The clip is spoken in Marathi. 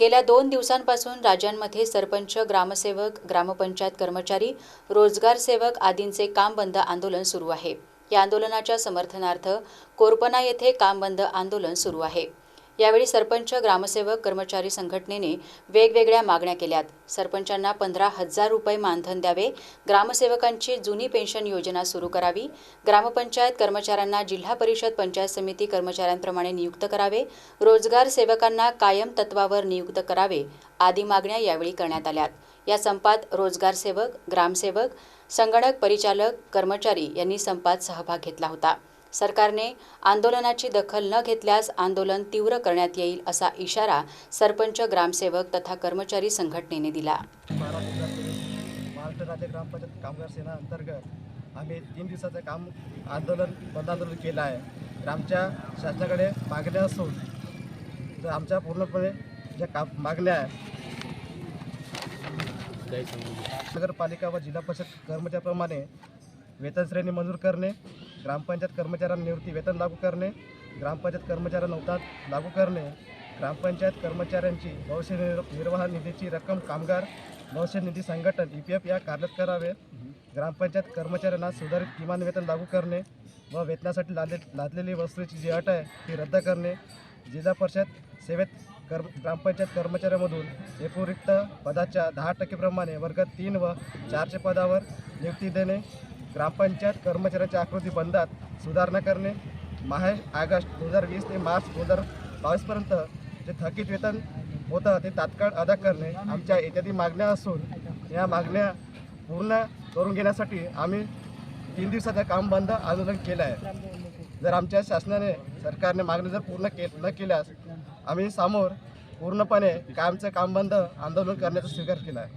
गेल्या दोन दिवसांपासून राज्यांमध्ये सरपंच ग्रामसेवक ग्रामपंचायत कर्मचारी रोजगार सेवक आदींचे काम बंद आंदोलन सुरू आहे. या आंदोलनाच्या समर्थनार्थ कोरपना येथे काम बंद आंदोलन सुरू आहे. यावेळी सरपंच ग्रामसेवक कर्मचारी संघटनेने वेगवेगळ्या मागण्या केल्यात. सरपंचांना पंधरा हजार रुपये मानधन द्यावे. ग्रामसेवकांची जुनी पेन्शन योजना सुरू करावी. ग्रामपंचायत कर्मचाऱ्यांना जिल्हा परिषद पंचायत समिती कर्मचाऱ्यांप्रमाणे नियुक्त करावे. रोजगार सेवकांना कायम तत्वावर नियुक्त करावे आदी मागण्या यावेळी करण्यात आल्यात. या संपात रोजगार सेवक ग्रामसेवक संगणक परिचालक कर्मचारी यांनी संपात सहभाग घेतला होता. सरकारने आंदोलनाची दखल न घेतल्यास आंदोलन तीव्र करण्यात येईल असा इशारा सरपंच ग्रामसेवक तथा कर्मचारी संघटनेने दिला. महाराष्ट्र राज्य ग्रामपंचायत कामगार सेना अंतर्गत आम्ही तीन दिवसाचं काम आंदोलन बंद आंदोलन केलं आहे. तर आमच्या शासनाकडे मागण्या असून तर आमच्या पूर्णपणे ज्या काम मागण्या आहे नगरपालिका व जिल्हा परिषद कर्मचाऱ्याप्रमाणे वेतन श्रेणी मंजूर करणे ग्रामपंचायत कर्मचाऱ्यांना निवृत्ती वेतन लागू करणे ग्रामपंचायत कर्मचाऱ्यांना अवतात लागू करणे ग्रामपंचायत कर्मचाऱ्यांची भविष्य निर्वाह निधीची रक्कम कामगार भविष्य निधी संघटन ई पी एफ या कार्यरत करावे. ग्रामपंचायत कर्मचाऱ्यांना सुधारित किमान वेतन लागू करणे व वेतनासाठी लादले लादलेली वस्तूची जी अट आहे ती रद्द करणे. जिल्हा परिषद सेवेत कर्म ग्रामपंचायत कर्मचाऱ्यांमधून एकूण पदाच्या दहा टक्केप्रमाणे वर्ग तीन व चारच्या पदावर नियुक्ती देणे. ग्रामपंचायत कर्मचाऱ्याच्या आकृती बंधात सुधारणा करणे. महा ऑगस्ट दोन हजार वीस ते मार्च दोन हजार बावीसपर्यंत जे थकीत वेतन होतं ते तात्काळ अदा करणे आमच्या इत्यादी मागण्या असून या मागण्या पूर्ण करून घेण्यासाठी आम्ही तीन दिवसाचं काम बंद आंदोलन केलं आहे. जर आमच्या शासनाने सरकारने मागणी जर पूर्ण के न केल्यास आम्ही समोर पूर्णपणे कामचं काम बंद आंदोलन करण्याचा स्वीकार केला आहे.